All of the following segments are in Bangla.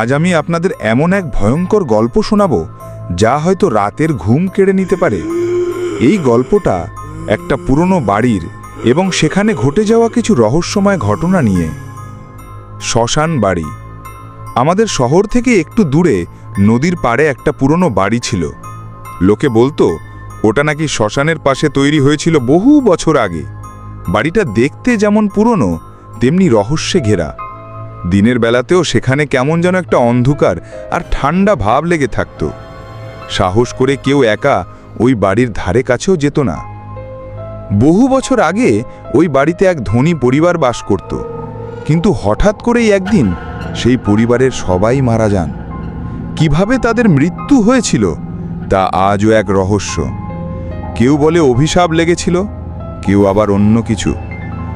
আজ আমি আপনাদের এমন এক ভয়ঙ্কর গল্প শোনাব, যা হয়তো রাতের ঘুম কেড়ে নিতে পারে। এই গল্পটা একটা পুরনো বাড়ির এবং সেখানে ঘটে যাওয়া কিছু রহস্যময় ঘটনা নিয়ে। শ্মশান বাড়ি। আমাদের শহর থেকে একটু দূরে নদীর পাড়ে একটা পুরনো বাড়ি ছিল। লোকে বলতো, ওটা নাকি শ্মশানের পাশে তৈরি হয়েছিল বহু বছর আগে। বাড়িটা দেখতে যেমন পুরনো, তেমনি রহস্যে ঘেরা। দিনের বেলাতেও সেখানে কেমন যেন একটা অন্ধকার আর ঠান্ডা ভাব লেগে থাকত। সাহস করে কেউ একা ওই বাড়ির ধারে কাছেও যেত না। বহু বছর আগে ওই বাড়িতে এক ধনী পরিবার বাস করত। কিন্তু হঠাৎ করেই একদিন সেই পরিবারের সবাই মারা যান। কীভাবে তাদের মৃত্যু হয়েছিল তা আজও এক রহস্য। কেউ বলে অভিশাপ লেগেছিল, কেউ আবার অন্য কিছু।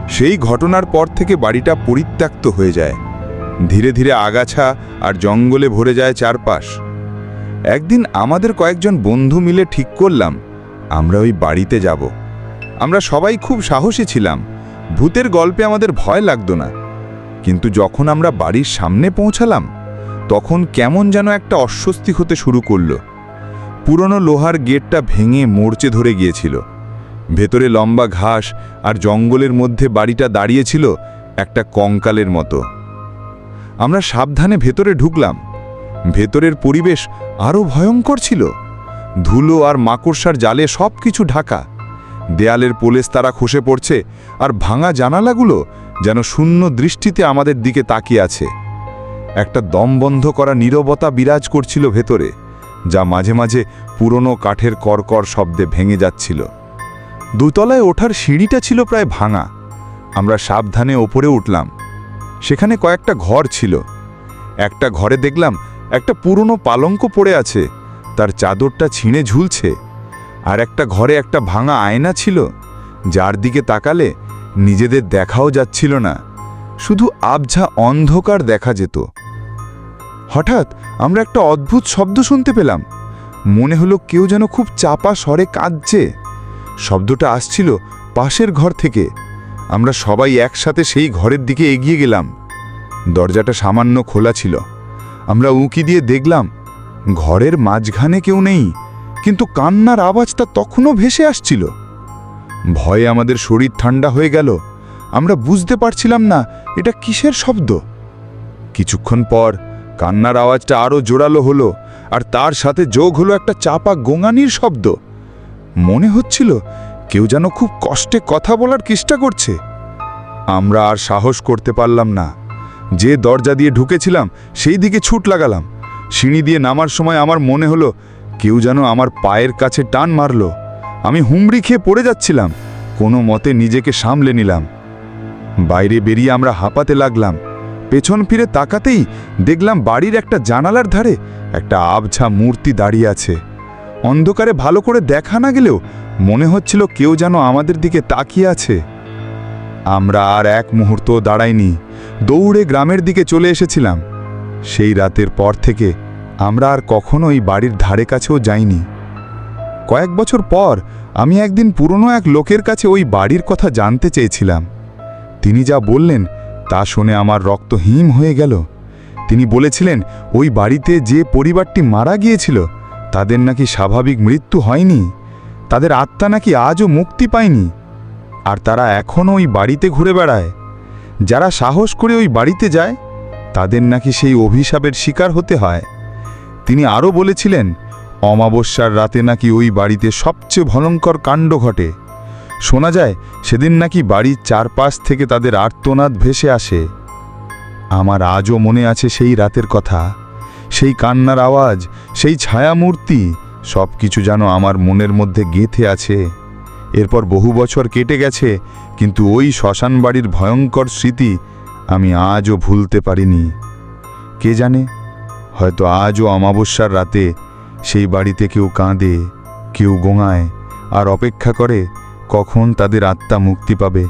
সেই ঘটনার পর থেকে বাড়িটা পরিত্যক্ত হয়ে যায়। ধীরে ধীরে আগাছা আর জঙ্গলে ভরে যায় চারপাশ। একদিন আমাদের কয়েকজন বন্ধু মিলে ঠিক করলাম, আমরা ওই বাড়িতে যাব। আমরা সবাই খুব সাহসী ছিলাম, ভূতের গল্পে আমাদের ভয় লাগতো না। কিন্তু যখন আমরা বাড়ির সামনে পৌঁছালাম, তখন কেমন যেন একটা অস্বস্তি হতে শুরু করল। পুরনো লোহার গেটটা ভেঙে মোর্চে ধরে গিয়েছিল। ভেতরে লম্বা ঘাস আর জঙ্গলের মধ্যে বাড়িটা দাঁড়িয়েছিল একটা কঙ্কালের মতো। আমরা সাবধানে ভেতরে ঢুকলাম। ভেতরের পরিবেশ আরও ভয়ঙ্কর ছিল। ধুলো আর মাকড়সার জালে সব কিছু ঢাকা। দেয়ালের পোলেস তারা খসে পড়ছে আর ভাঙা জানালাগুলো যেন শূন্য দৃষ্টিতে আমাদের দিকে তাকিয়ে আছে। একটা দম বন্ধ করা নীরবতা বিরাজ করছিল ভেতরে, যা মাঝে মাঝে পুরনো কাঠের করকর শব্দে ভেঙে যাচ্ছিল। দুতলায় ওঠার সিঁড়িটা ছিল প্রায় ভাঙা। আমরা সাবধানে ওপরে উঠলাম। সেখানে কয়েকটা ঘর ছিল। একটা ঘরে দেখলাম একটা পুরনো পালঙ্ক পড়ে আছে, তার চাদরটা ছিঁড়ে ঝুলছে, আর একটা ঘরে একটা ভাঙা আয়না ছিল, যার দিকে তাকালে নিজেদের দেখাও যাচ্ছিল না, শুধু আবঝা অন্ধকার দেখা যেত। হঠাৎ আমরা একটা অদ্ভুত শব্দ শুনতে পেলাম, মনে হলো কেউ যেন খুব চাপা স্বরে কাঁদছে। শব্দটা আসছিল পাশের ঘর থেকে আমরা সবাই একসাথে সেই ঘরের দিকে এগিয়ে গেলাম। দরজাটা সামান্য খোলা ছিল। আমরা উঁকি দিয়ে দেখলাম, ঘরের মাঝখানে কেউ নেই, কিন্তু কান্নার আওয়াজটা তখনও ভেসে আসছিল। ভয়ে আমাদের শরীর ঠান্ডা হয়ে গেল। আমরা বুঝতে পারছিলাম না, এটা কিসের শব্দ? কিছুক্ষণ পর কান্নার আওয়াজটা আরও জোরালো হলো, আর তার সাথে যোগ হলো একটা চাপা গোঙানির শব্দ। মনে হচ্ছিল কেউ যেন খুব কষ্টে কথা বলার চেষ্টা করছে। আমরা আর সাহস করতে পারলাম না। যে দরজা দিয়ে ঢুকেছিলাম, সেই দিকে ছুট লাগালাম। সিঁড়ি দিয়ে নামার সময় আমার মনে হলো, কেউ যেন আমার পায়ের কাছে টান মারলো। আমি হুমড়ি খেয়ে পড়ে যাচ্ছিলাম। কোনো মতে নিজেকে সামলে নিলাম। বাইরে বেরিয়ে আমরা হাঁপাতে লাগলাম। পেছন ফিরে তাকাতেই দেখলাম বাড়ির একটা জানালার ধারে একটা আবছা মূর্তি দাঁড়িয়ে আছে। অন্ধকারে ভালো করে দেখা না গেলেও মনে হচ্ছিল কেউ যেন আমাদের দিকে তাকিয়ে আছে। আমরা আর এক মুহূর্ত দাঁড়াইনি, দৌড়ে গ্রামের দিকে চলে এসেছিলাম। সেই রাতের পর থেকে আমরা আর কখনো এই বাড়ির ধারে কাছেও যাইনি। কয়েক বছর পর আমি একদিন পুরনো এক লোকের কাছে ওই বাড়ির কথা জানতে চেয়েছিলাম। তিনি যা বললেন তা শুনে আমার রক্ত হিম হয়ে গেল। তিনি বলেছিলেন, ওই বাড়িতে যে পরিবারটি মারা গিয়েছিল, তাদের নাকি স্বাভাবিক মৃত্যু হয়নি। তাদের আত্মা নাকি আজও মুক্তি পায়নি। আর তারা এখনও ওই বাড়িতে ঘুরে বেড়ায়। যারা সাহস করে ওই বাড়িতে যায়, তাদের নাকি সেই অভিশাপের শিকার হতে হয়। তিনি আরও বলেছিলেন, অমাবস্যার রাতে নাকি ওই বাড়িতে সবচেয়ে ভয়ঙ্কর কাণ্ড ঘটে। শোনা যায়, সেদিন নাকি বাড়ির চারপাশ থেকে তাদের আর্তনাদ ভেসে আসে। আমার আজও মনে আছে সেই রাতের কথা। সেই কান্নার আওয়াজ, সেই ছায়ামূর্তি সব কিছু যেন আমার মনের মধ্যে গেঁথে আছে। এরপর বহু বছর কেটে গেছে, কিন্তু ওই শ্মশান বাড়ির ভয়ঙ্কর স্মৃতি আমি আজও ভুলতে পারিনি। কে জানে, হয়তো আজও অমাবস্যার রাতে সেই বাড়িতে কেউ কাঁদে, কেউ গোঙায়, আর অপেক্ষা করে কখন তাদের আত্মা মুক্তি পাবে।